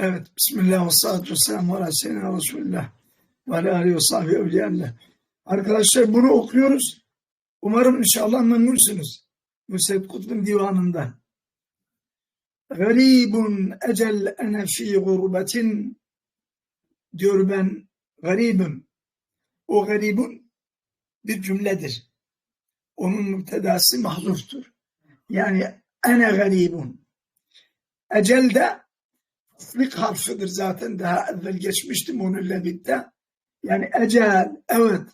Evet. Bismillah ve salatu selamu ala seyyidina Resulullah ve. Arkadaşlar bunu okuyoruz. Umarım inşallah memnunsunuz. Bu Seyyid Kutb'un divanında. Garibun ecel ene fi gurbetin diyor ben garibim. O garibun bir cümledir. Onun müptedası mahzuftur. Yani ene garibun. Ecel de tasdik harfidir zaten daha evvel geçmiştim onunla birlikte. Yani ecel evet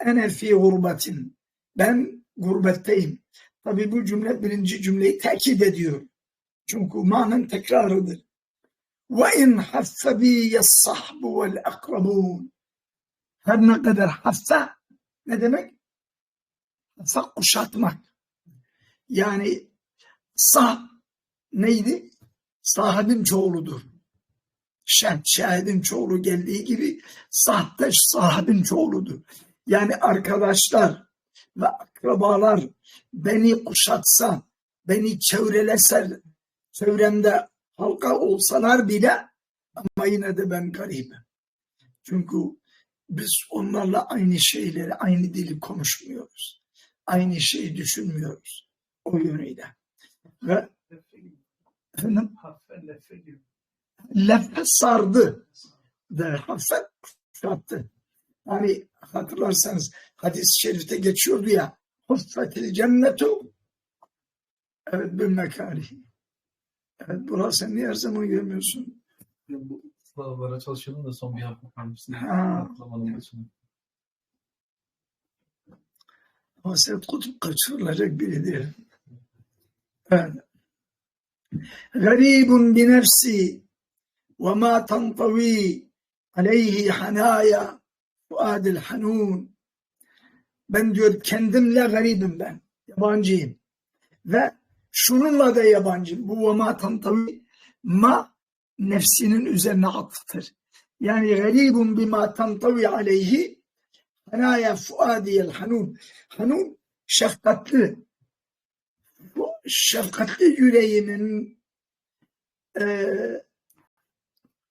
ene fi gurbetin. Ben gurbetteyim. Tabi bu cümle birinci cümleyi tekit ediyor. Çünkü manen tekrarıdır. Ve in haffe bi sahbu vel akrabun. Her ne kadar haffe ne demek? Haffe kuşatmak. Yani sah neydi? Sahibin çoğuludur. Şen, şahidin çoğulu geldiği gibi sahte sahibin çoğuludur. Yani arkadaşlar ve akrabalar beni kuşatsa, beni çevreleser, çevremde halka olsalar bile ama yine de ben garibim. Çünkü biz onlarla aynı şeyleri, aynı dili konuşmuyoruz. Aynı şeyi düşünmüyoruz. O yönüyle. Ve efendim, leffe sardı. De, hafif kuşattı. Hani hatırlarsanız hadis-i şerifte geçiyordu ya huffetil cennetu evet bir mekarihi. Evet burası niye her zaman görmüyorsun? Bu sınavlara çalışıyordum da son bir hafta kalmıştım. Ama Seyyid Kutup kaçırılacak biri değil. Evet. Garibun bi nefsi ma tantavi aleyhi hanaya fuadil hanun. Ben diyor kendimle garibim ben. Yabancıyım. Ve şununla da yabancıyım. Bu ve ma tantavi ma nefsinin üzerine atıftır. Yani garibun bima tantavi aleyhi hanaya fuadiyel hanun. Hanun şefkatli. Bu şefkatli yüreğimin e,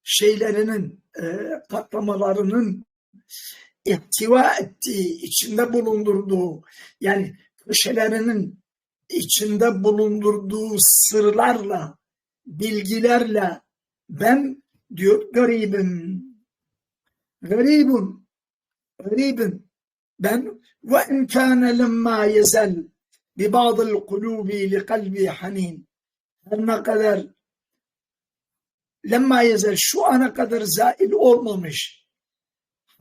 şeylerinin e, patlamalarının ihtiva ettiği, içinde bulundurduğu yani köşelerinin içinde bulundurduğu sırlarla, bilgilerle ben diyor garibim. Garibun. Garibim. Ben ve imkâne lemmâ yezel bi ba'dil kulubi li kalbi hanin. Her ne kadar lemma yezel şu ana kadar zail olmamış.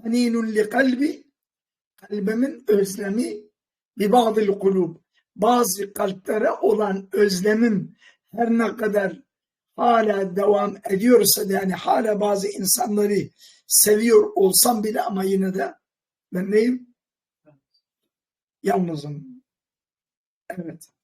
Haninun li kalbi kalbimin özlemi bi ba'dil kulub. Bazı kalplere olan özlemim her ne kadar hala devam ediyorsa yani hala bazı insanları seviyor olsam bile ama yine de ben neyim? Yalnızım. Evet.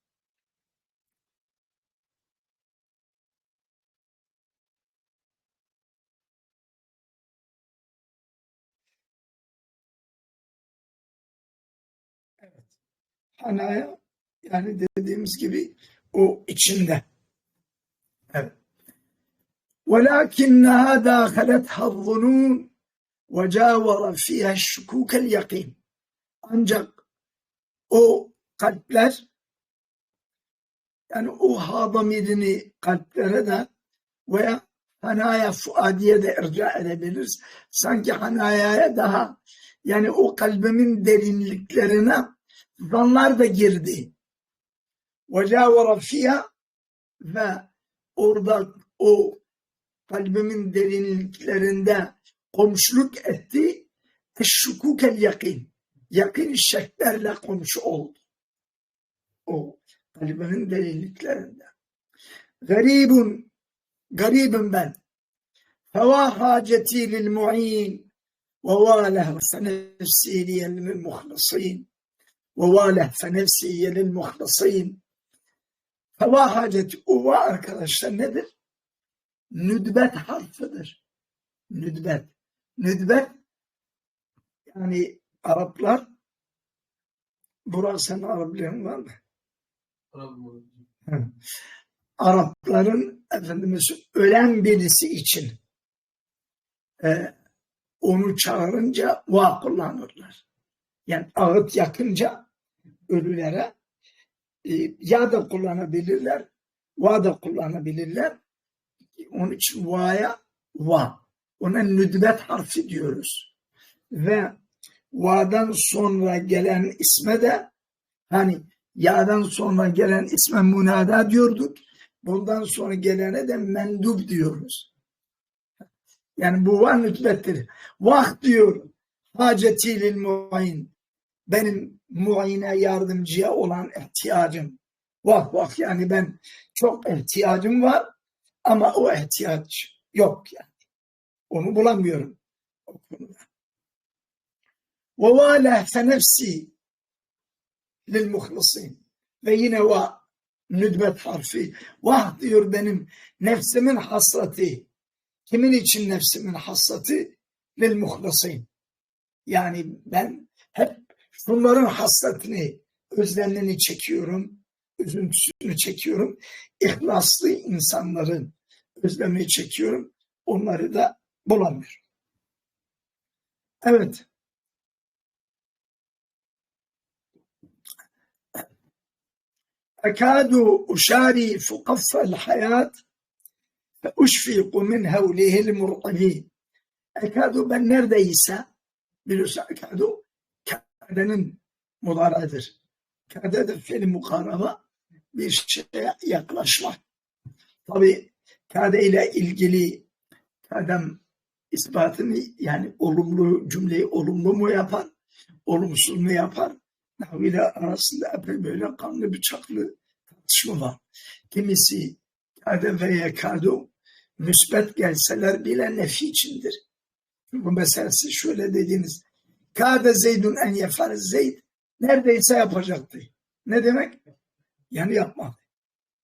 Hanaya yani dediğimiz gibi o içinde. Evet. ولكنها داخلتها الظنون وجاور فيها الشكوك اليقين ancak o kalpler yani o hadamirini kalplere de veya hanaya fuadiye de irca edebiliriz. Sanki hanayaya daha yani o kalbimin derinliklerine zanlar da girdi. وَجَاوَرَ فِيهَا ve orada o kalbimin derinliklerinde komşuluk etti. Eşşukukel yakin. Yakın şeklerle komşu oldu. O kalbimin derinliklerinde. Garibun, garibim ben. Feva haceti lil mu'in ve vâleh fe nefsi liyel muhlasîn ve nefsi lil muhlasîn Feva haceti uva arkadaşlar nedir? Nüdbet harfidir. Nüdbet. Nüdbet yani Araplar burası senin Arap biliyorsun var mı? Oldu. Arapların Efendimiz ölen birisi için e, onu çağırınca va kullanırlar. Yani ağıt yakınca ölülere e, ya da kullanabilirler, va da kullanabilirler. Onun için va'ya va. Ona nüdbet harfi diyoruz. Ve va'dan sonra gelen isme de hani ya'dan sonra gelen isme munada diyorduk. Bundan sonra gelene de mendub diyoruz. Yani bu va nüdbettir. Vah diyor haceti lil. Benim muayine yardımcıya olan ihtiyacım. Vah vah yani ben çok ihtiyacım var ama o ihtiyaç yok yani. Onu bulamıyorum o konuda. Nefsi lil muhlisin. Ve yine va nüdbet harfi. Vah diyor benim nefsimin hasreti. Kimin için nefsimin hasreti? Lil muhlisin. Yani ben hep Bunların hasretini, özlemini çekiyorum, üzüntüsünü çekiyorum. İhlaslı insanların özlemini çekiyorum. Onları da bulamıyorum. Evet. Ekadu uşari fukaffel hayat ve uşfiku min hevlihil mur'ali. Ekadu ben neredeyse biliyorsun ekadu kadenin mudara'dır. Kade de fiil mukaraba bir şeye yaklaşmak. Tabi kade ile ilgili kadem ispatını yani olumlu cümleyi olumlu mu yapar, olumsuz mu yapar? Nahviyle arasında epey böyle kanlı bıçaklı tartışma var. Kimisi kade ve yekadu müsbet gelseler bile nefi içindir. Bu meselesi şöyle dediğiniz kade zeydun en yefar zeyd neredeyse yapacaktı. Ne demek? Yani yapmadı.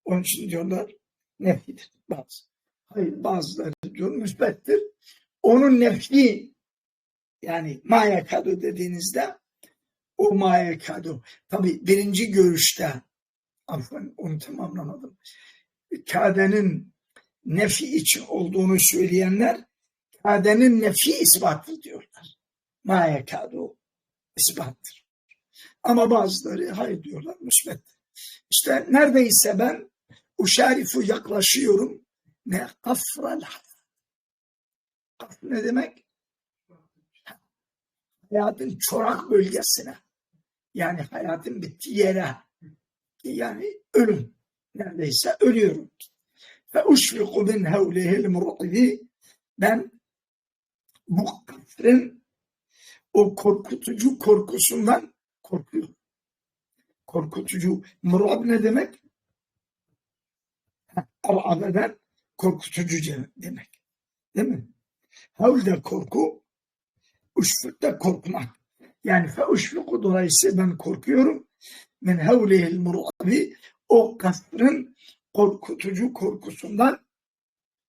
Onun için diyorlar nefidir bazı. Hayır bazıları diyor müsbettir. Onun nefi yani mayakadu dediğinizde o mayakadu. Tabi birinci görüşte afwan onu tamamlamadım. Kade'nin nefi için olduğunu söyleyenler Kade'nin nefi ispattır diyorlar. Mayakadu ispattır. Ama bazıları hayır diyorlar müsbettir. İşte neredeyse ben uşarifu yaklaşıyorum ne kafral Kaf ne demek? Hayatın çorak bölgesine. Yani hayatın bittiği yere. Yani ölüm. Neredeyse ölüyorum. Fe uşfiku min hevlihil murtidi. Ben bu kafrin o korkutucu korkusundan korkuyorum. Korkutucu. Murad ne demek? Arabeden korkutucu demek. Değil mi? Havl korku, uşfuk da korkmak. Yani fe uşfuku dolayısıyla ben korkuyorum. Men havlihil murabi o kasrın korkutucu korkusundan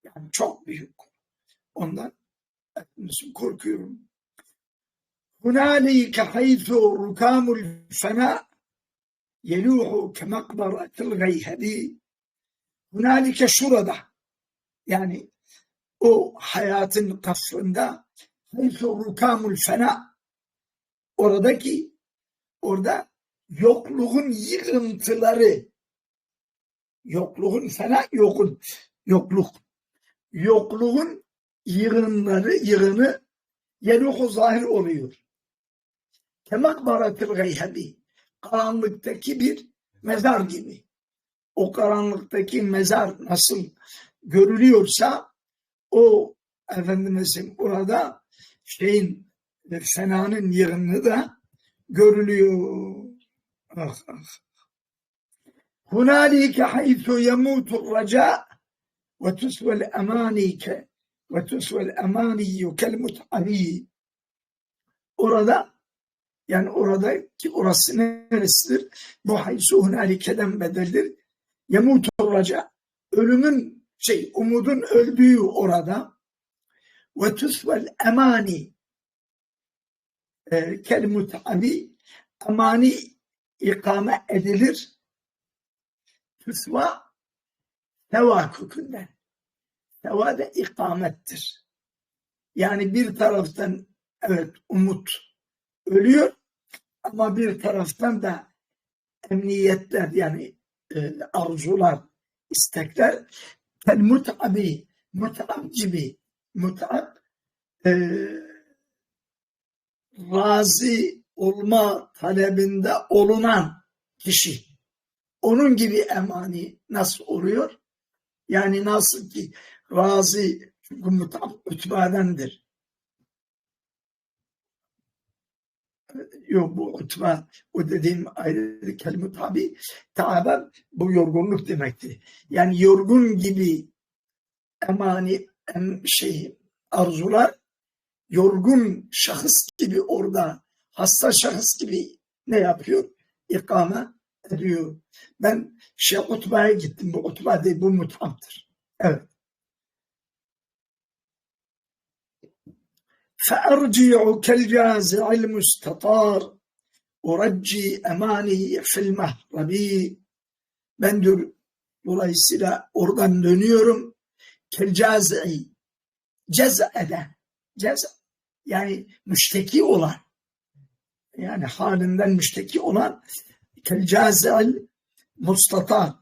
yani çok büyük. Ondan korkuyorum. Hunalike haythu rukamul fena yeluhu kemakbaratil gayhebi Hunalike şurada yani o hayatın kasrında haythu rukamul fena oradaki orada yokluğun yığıntıları yokluğun fena yokun yokluk yokluğun yığınları yığını yeluhu zahir oluyor. Kemakbaratil gayhebi karanlıktaki bir mezar gibi. O karanlıktaki mezar nasıl görülüyorsa o Efendimizin burada şeyin fenanın yerini de görülüyor. Ah, ah. Raca ve tusvel emanike ve tusvel emaniyyü kel mut'ali orada yani orada ki orası neresidir? Bu haysu hunalike'den bedeldir. Yemutu raca ölümün şey umudun öldüğü orada ve tusvel emani e, kel mut'ali amani ikame edilir. Tusva Seva kökünden. Seva da ikamettir. Yani bir taraftan evet umut ölüyor ama bir taraftan da emniyetler yani e, arzular, istekler kel mut'abi, mut'ab gibi mut'ab e, razı olma talebinde olunan kişi. Onun gibi emani nasıl oluyor? Yani nasıl ki razı çünkü mut'ab ütbadendir. Yok bu utba, o dediğim ayrı kelime tabi. Taaben bu yorgunluk demekti. Yani yorgun gibi emani em, şey arzular yorgun şahıs gibi orada hasta şahıs gibi ne yapıyor? İkame ediyor. Ben şey Utba'ya gittim. Bu Utba değil bu mutabdır. Evet. فأرجع كالجازع المستطار أرجي أماني في المهرب ben diyor dolayısıyla oradan dönüyorum kelcazi ceza eden ceza yani müşteki olan yani halinden müşteki olan kelcazil mustatar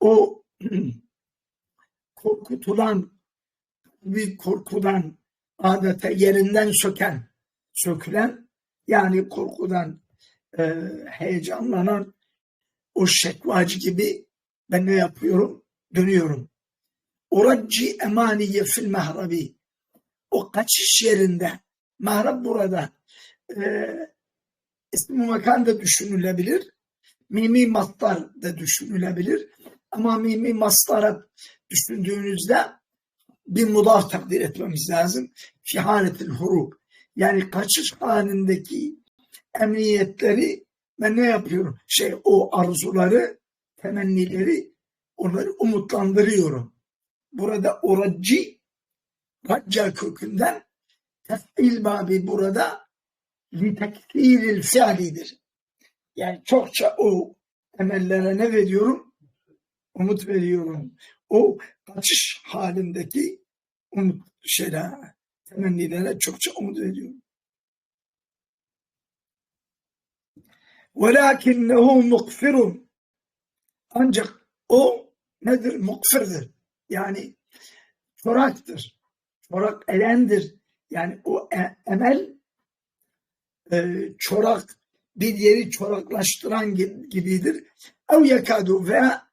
o korkutulan bir korkudan adeta yerinden söken sökülen yani korkudan e, heyecanlanan o şekvacı gibi ben ne yapıyorum? Dönüyorum. Oracci emaniye fil mehrabi o kaçış yerinde mahrab burada e, ismi makan da düşünülebilir. Mimi mastar da düşünülebilir. Ama mimi mastara düşündüğünüzde bir mudaf takdir etmemiz lazım. Fi haletil hurub. Yani kaçış halindeki emniyetleri ben ne yapıyorum? Şey o arzuları, temennileri onları umutlandırıyorum. Burada oracı Racca kökünden tef'il babi burada litekfiril fiilidir. Yani çokça o emellere ne veriyorum? Umut veriyorum. O kaçış halindeki umut şeyler, temennilere çokça umut veriyorum. وَلَاكِنَّهُ مُقْفِرٌ Ancak o nedir? Mukfirdir. Yani çoraktır. Çorak elendir. Yani o e- emel e, çorak bir yeri çoraklaştıran gi- gibidir. Ev yakadu veya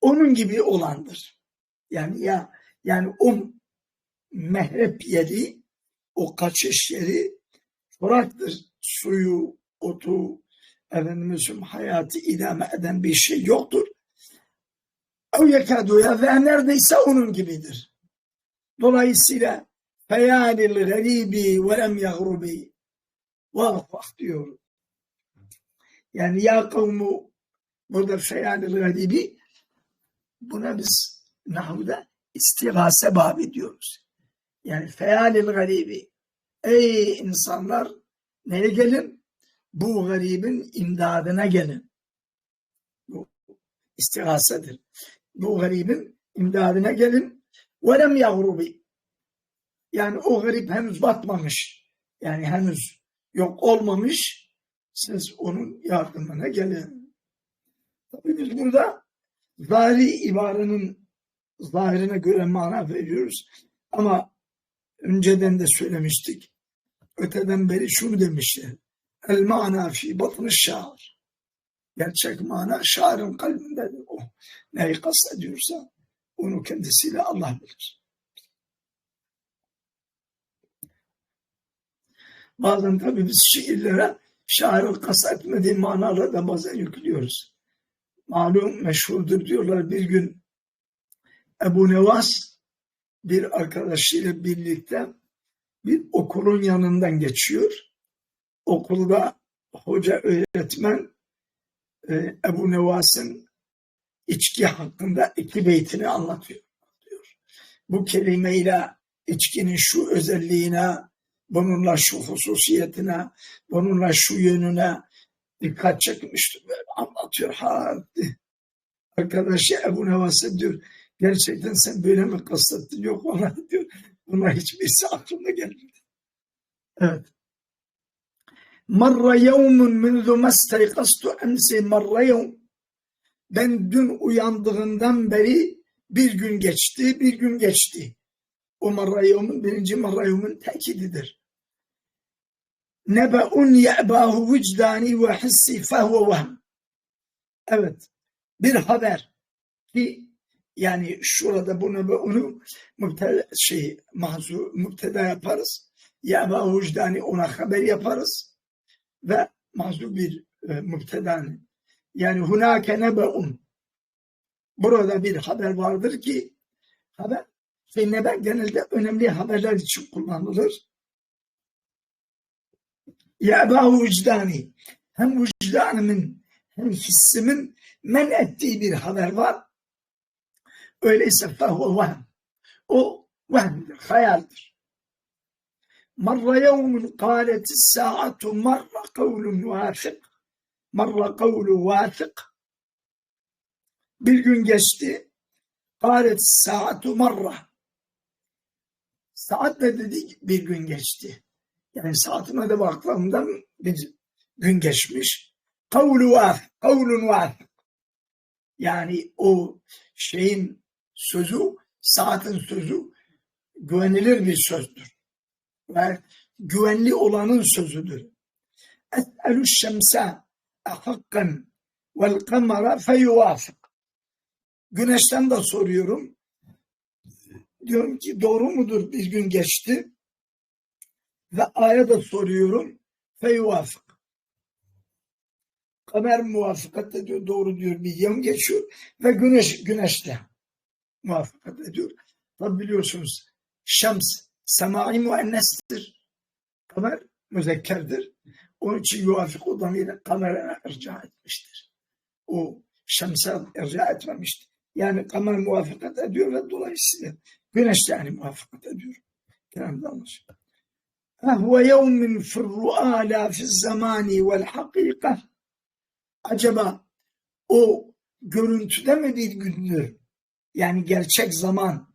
onun gibi olandır. Yani ya yani o mehrep yeri, o kaçış yeri çoraktır. Suyu, otu, efendimizin hayatı idame eden bir şey yoktur. Ev yakadu ya ve neredeyse onun gibidir. Dolayısıyla feyanil garibi ve lem yagrubi vah diyor. Yani ya kavmu burada feyanil garibi buna biz nahvuda istigase babı diyoruz. Yani feyanil garibi ey insanlar neye gelin? Bu garibin imdadına gelin. Bu istigasedir. Bu garibin imdadına gelin. Velem yagrubi. Yani o garip henüz batmamış. Yani henüz yok olmamış. Siz onun yardımına gelin. Tabii biz burada zahiri ibarenin zahirine göre mana veriyoruz. Ama önceden de söylemiştik. Öteden beri şunu demişler. El mana fi batını şair. Gerçek mana şairin kalbindedir o. Neyi kastediyorsa onu kendisiyle Allah bilir. Bazen tabii biz şiirlere şairin kastetmediği manaları da bazen yüklüyoruz. Malum meşhurdur diyorlar bir gün Ebu Nevas bir arkadaşıyla birlikte bir okulun yanından geçiyor. Okulda hoca öğretmen e, Ebu Nevas'ın içki hakkında iki beytini anlatıyor. Diyor. Bu kelimeyle içkinin şu özelliğine, bununla şu hususiyetine, bununla şu yönüne dikkat çekmiştir. Böyle anlatıyor. Ha, arkadaşı Ebu Nevas'a diyor, Gerçekten sen böyle mi kastettin? Yok vallahi diyor. Buna hiçbirisi aklına gelmedi. Evet. Marra yevmun minzu mesteykastu emsi marra yevm. Ben dün uyandığından beri bir gün geçti, bir gün geçti. O marra yevmun birinci marra yevmun tekididir. Nebe'un ye'bahu vicdani ve hissi fehuve vehm. Evet. Bir haber ki yani şurada bunu ve onu müpteda, şey, mahzu, müpteda yaparız. Ye'bahu vicdani ona haber yaparız. Ve mahzu bir e, müptedani. Yani hunake nebe'un. Burada bir haber vardır ki haber şey nebe genelde önemli haberler için kullanılır. Ye'bahu vicdani. Hem vicdanımın hem hissimin men ettiği bir haber var. Öyleyse fehuve vahm. O vehmdir, hayaldir. Marra yevmun kâleti sa'atu marra kavlun vâfık. Marra kavlu vâfık. Bir gün geçti. Kâleti sa'atu marra. Saat ne dedik? Bir gün geçti. Yani saatime de baktığımda bir gün geçmiş. Kavlu vâfık. Kavlun vâfık. Yani o şeyin sözü, saatin sözü güvenilir bir sözdür. Ve güvenli olanın sözüdür. Es'elü şemse ehakkan vel kamera feyuvafık. Güneşten de soruyorum. Diyorum ki doğru mudur bir gün geçti? Ve aya da soruyorum. Feyuvafık. Kamer muvaffakat ediyor, doğru diyor bir yıl geçiyor ve güneş güneşle muvaffakat ediyor. Tabi biliyorsunuz şems semai müennestir. Kamer müzekkerdir. Onun için yuvafik odamıyla kamerine irca etmiştir. O şemse irca etmemiştir. Yani kamer muvaffakat ediyor ve dolayısıyla güneş de yani muvaffakat ediyor. Kelamda anlaşılıyor. فهو يوم في الرؤى لا في الزمان والحقيقة acaba o görüntüde mi bir gündür? yani gerçek zaman,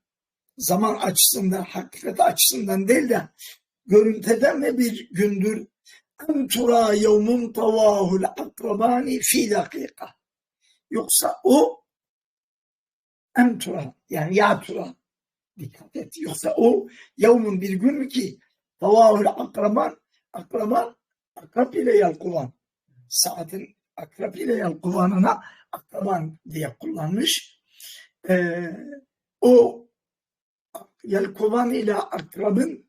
zaman açısından, hakikat açısından değil de görüntüde mi bir gündür? En tura yevmun tavahul akrabani fi dakika. Yoksa o en yani ya tura dikkat et. Yoksa o yevmun bir gün mü ki tavahul akraban akraban akrab ile yalkulan saatin akrab ile yalkulanına akraban diye kullanmış. Ee, o yelkovan ile akrabın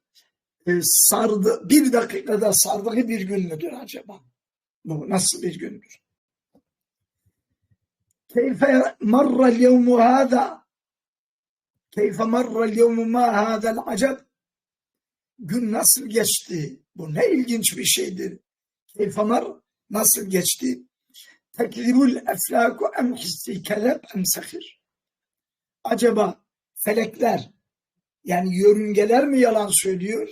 e, sardı, bir dakikada sardığı bir gün müdür acaba? Bu nasıl bir gündür? Keyfe marra'l yevmu hâzâ Keyfe marra'l yevmu mâ hâzel acab Gün nasıl geçti? Bu ne ilginç bir şeydir. Keyfe mar nasıl geçti? Tekzibul eflaku em hissi keleb em sahir acaba felekler yani yörüngeler mi yalan söylüyor?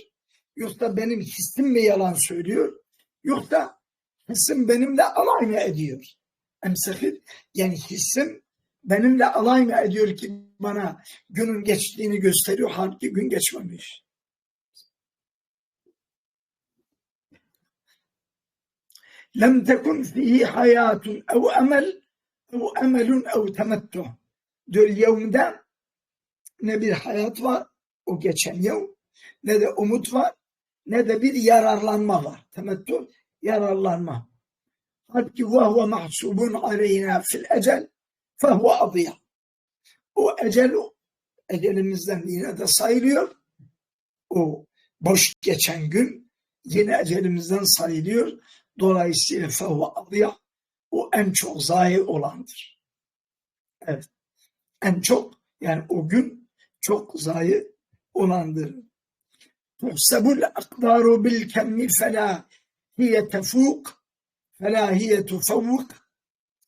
Yoksa benim hissim mi yalan söylüyor? Yoksa hissim benimle alayna ediyor. Emsehir yani hissim benimle alayna ediyor ki bana günün geçtiğini gösteriyor halbuki gün geçmemiş. Lem tekun fihi hayatun ev emel ev emelun ev temettu. Yevmde ne bir hayat var o geçen yıl ne de umut var ne de bir yararlanma var. Temettu yararlanma. Halbuki huve mahsubun aleyna fil ecel fehuve adıya. O ecel ecelimizden yine de sayılıyor. O boş geçen gün yine ecelimizden sayılıyor. Dolayısıyla fehuve adıya o en çok zayi olandır. Evet. En çok yani o gün çok zayi olandır. Tuhsebul akdaru bil kemmi felâ hiye tefûk felâ hiye tufavvuk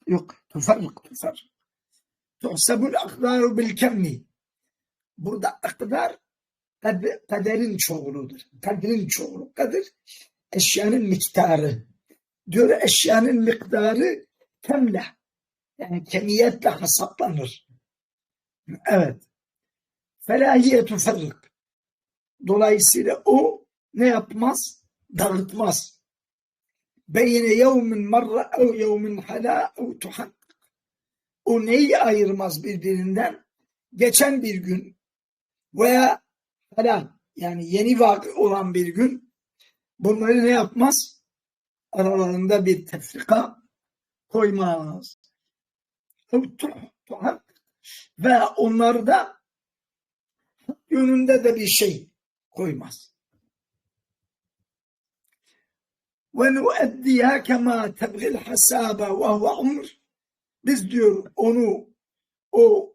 yok tufarrik tufarrik. Tuhsebul akdaru bil kemmi burada akdar kaderin çoğuludur. Kaderin çoğulu. Kadir eşyanın miktarı. Diyor eşyanın miktarı kemle yani kemiyetle hesaplanır. Evet. Felahiye tufarrik. Dolayısıyla o ne yapmaz? Dağıtmaz. Beyne yevmin marra ev yevmin hala ev tuhak. O neyi ayırmaz birbirinden? Geçen bir gün veya hala yani yeni vakı olan bir gün bunları ne yapmaz? Aralarında bir tefrika koymaz. Ev tuh- tuhak. Ve onlarda yönünde de bir şey koymaz. Kema tebgil hasaba ve huve umr. Biz diyor onu o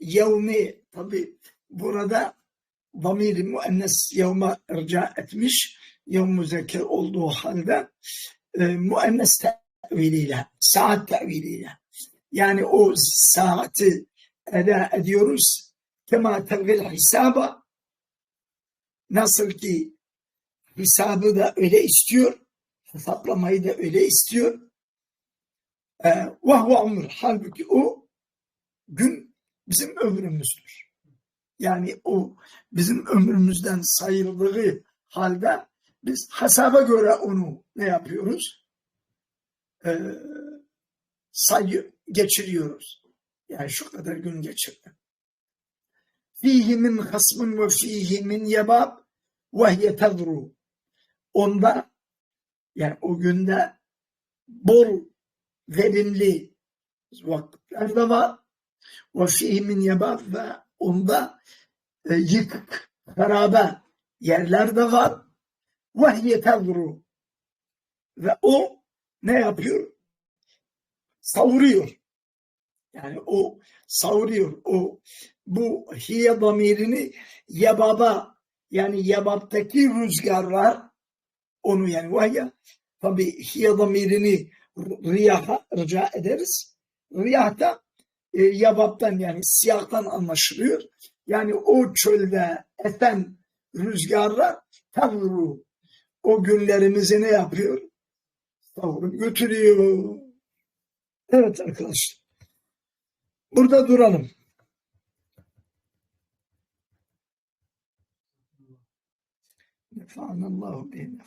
yevmi tabi burada damir müennes yevme irca etmiş yevmu zeker olduğu halde e, müennes teviliyle saat teviliyle yani o saati eda ediyoruz kema tevgil hesaba nasıl ki hesabı da öyle istiyor hesaplamayı da öyle istiyor ee, ve huve umr halbuki o gün bizim ömrümüzdür. Yani o bizim ömrümüzden sayıldığı halde biz hesaba göre onu ne yapıyoruz? Ee, sayı geçiriyoruz. Yani şu kadar gün geçirdi. Fihi min hasmın ve fihi min yebab ve hiye tedru. Onda yani o günde bol verimli vakitler de var. Ve fihi min yebab ve onda e, yıkık, harabe yerler de var. Ve hiye tedru. Ve o ne yapıyor? Savuruyor. Yani o savuruyor. O bu hiye damirini yebaba yani yebaptaki rüzgarlar onu yani vahya tabi hiye damirini riyaha rica ederiz. Riyah da e, yabaptan yani siyahtan anlaşılıyor. Yani o çölde esen rüzgarlar tavru o günlerimizi ne yapıyor? Savurup götürüyor. Evet arkadaşlar. Burada duralım. Nefanallahu beyne